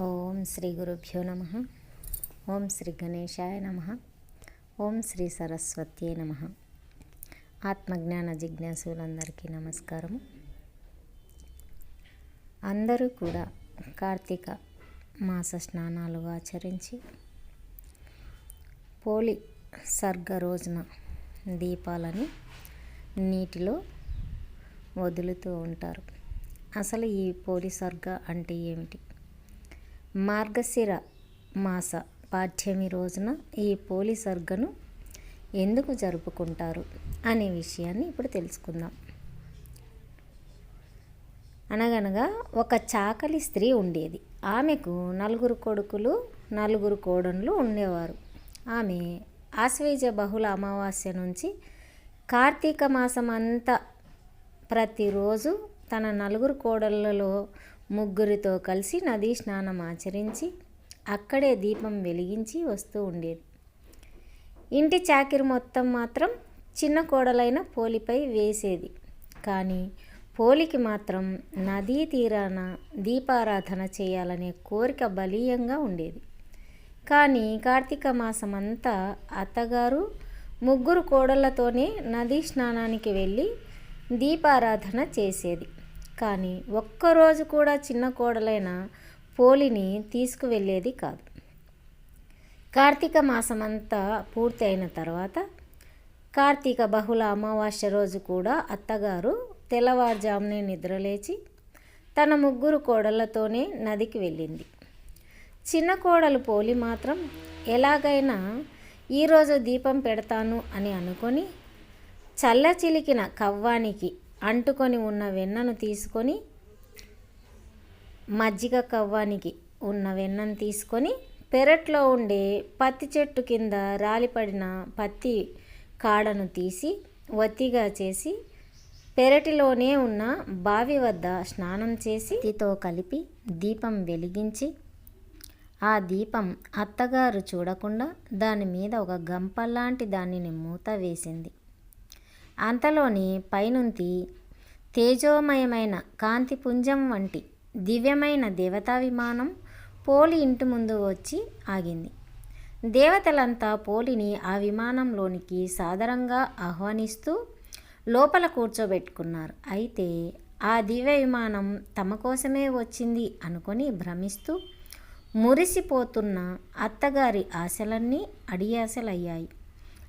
ఓం శ్రీ గురుభ్యో నమ. ఓం శ్రీ గణేశాయ నమ. ఓం శ్రీ సరస్వత్యే నమ. ఆత్మజ్ఞాన జిజ్ఞాసులందరికీ నమస్కారము. అందరూ కూడా కార్తీక మాస స్నానాలు ఆచరించి పోలి సర్గ రోజున దీపాలని నీటిలో వదులుతూ ఉంటారు. అసలు ఈ పోలి సర్గ అంటే ఏమిటి? మార్గశిర మాస పాఠ్యమి రోజున ఈ పోలి సర్గను ఎందుకు జరుపుకుంటారు అనే విషయాన్ని ఇప్పుడు తెలుసుకుందాం. అనగనగా ఒక చాకలి స్త్రీ ఉండేది. ఆమెకు నలుగురు కొడుకులు నలుగురు కోడన్లు ఉండేవారు. ఆమె ఆశ్వేజ బహుళ అమావాస్య నుంచి కార్తీక మాసం అంతా ప్రతిరోజు తన నలుగురు కోడళ్ళలో ముగ్గురితో కలిసి నదీ స్నానం ఆచరించి అక్కడే దీపం వెలిగించి వస్తూ ఉండేది. ఇంటి చాకిరి మొత్తం మాత్రం చిన్న కోడలైన పోలిపై వేసేది. కానీ పోలికి మాత్రం నదీ తీరాన దీపారాధన చేయాలనే కోరిక బలీయంగా ఉండేది. కానీ కార్తీక మాసం అంతా అత్తగారు ముగ్గురు కోడళ్ళతోనే నదీ స్నానానికి వెళ్ళి దీపారాధన చేసేది. కానీ ఒక్కరోజు కూడా చిన్న కోడలైన పోలిని తీసుకువెళ్ళేది కాదు. కార్తీక మాసమంతా పూర్తి అయిన తర్వాత కార్తీక బహుళ అమావాస్య రోజు కూడా అత్తగారు తెల్లవారుజామునే నిద్రలేచి తన ముగ్గురు కోడళ్ళతోనే నదికి వెళ్ళింది. చిన్న కోడలు పోలి మాత్రం ఎలాగైనా ఈరోజు దీపం పెడతాను అని అనుకొని చల్ల చిలికిన కవ్వానికి అంటుకొని ఉన్న వెన్నను తీసుకొని మజ్జిగ కవ్వానికి ఉన్న వెన్నను తీసుకొని పెరట్లో ఉండే పత్తి చెట్టు కింద రాలిపడిన పత్తి కాడను తీసి వత్తిగా చేసి పెరటిలోనే ఉన్న బావి వద్ద స్నానం చేసి తితో కలిపి దీపం వెలిగించి ఆ దీపం అత్తగారు చూడకుండా దాని మీద ఒక గంపల్లాంటి దానిని మూత వేసింది. అంతలోని పైనుంచి తేజోమయమైన కాంతిపుంజం వంటి దివ్యమైన దేవతా విమానం పోలి ఇంటి ముందు వచ్చి ఆగింది. దేవతలంతా పోలిని ఆ విమానంలోనికి సాదరంగా ఆహ్వానిస్తూ లోపల కూర్చోబెట్టుకున్నారు. అయితే ఆ దివ్య విమానం తమ కోసమే వచ్చింది అనుకొని భ్రమిస్తూ మురిసిపోతున్న అత్తగారి ఆశలన్నీ అడియాశలయ్యాయి.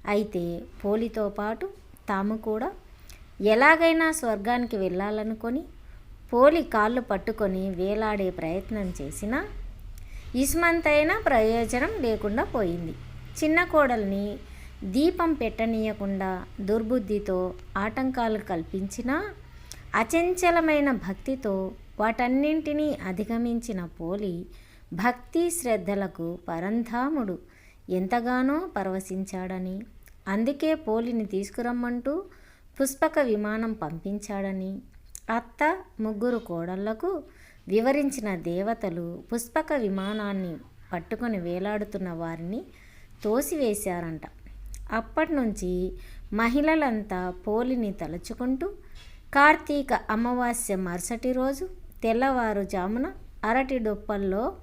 అయితే పోలితో పాటు తాము కూడా ఎలాగైనా స్వర్గానికి వెళ్ళాలనుకొని పోలి కాళ్ళు పట్టుకొని వేలాడే ప్రయత్నం చేసినా ఇస్మంతైనా ప్రయోజనం లేకుండా పోయింది. చిన్న కోడల్ని దీపం పెట్టనీయకుండా దుర్బుద్ధితో ఆటంకాలు కల్పించినా అచంచలమైన భక్తితో వాటన్నింటినీ అధిగమించిన పోలి భక్తి శ్రద్ధలకు పరంధాముడు ఎంతగానో పరవశించాడని అందుకే పోలిని తీసుకురమ్మంటూ పుష్పక విమానం పంపించాడని అత్త ముగ్గురు కోడళ్ళకు వివరించిన దేవతలు పుష్పక విమానాన్ని పట్టుకొని వేలాడుతున్న వారిని తోసివేశారంట. అప్పటి నుంచి మహిళలంతా పోలిని తలుచుకుంటూ కార్తీక అమావాస్య మరుసటి రోజు తెల్లవారుజామున అరటి డొప్పల్లో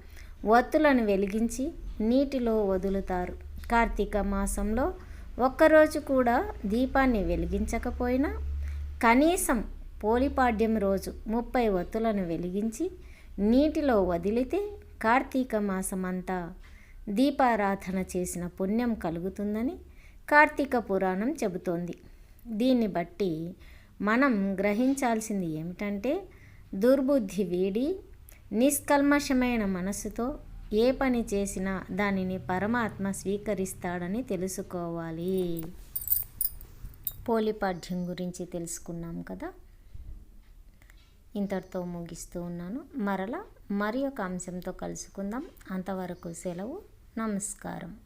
ఒత్తులను వెలిగించి నీటిలో వదులుతారు. కార్తీక మాసంలో ఒక్కరోజు కూడా దీపాన్ని వెలిగించకపోయినా కనీసం పోలిపాడ్యం రోజు ముప్పై ఒత్తులను వెలిగించి నీటిలో వదిలితే కార్తీక మాసమంతా దీపారాధన చేసిన పుణ్యం కలుగుతుందని కార్తీక పురాణం చెబుతోంది. దీన్ని బట్టి మనం గ్రహించాల్సింది ఏమిటంటే దుర్బుద్ధి వీడి నిష్కల్మషమైన మనసుతో ఏ పని చేసినా దానిని పరమాత్మ స్వీకరిస్తాడని తెలుసుకోవాలి. పోలిపాఠ్యం గురించి తెలుసుకున్నాం కదా? ఇంతటితో ముగిస్తూ ఉన్నాను. మరలా మరి ఒక అంశంతో కలుసుకుందాం. అంతవరకు సెలవు. నమస్కారం.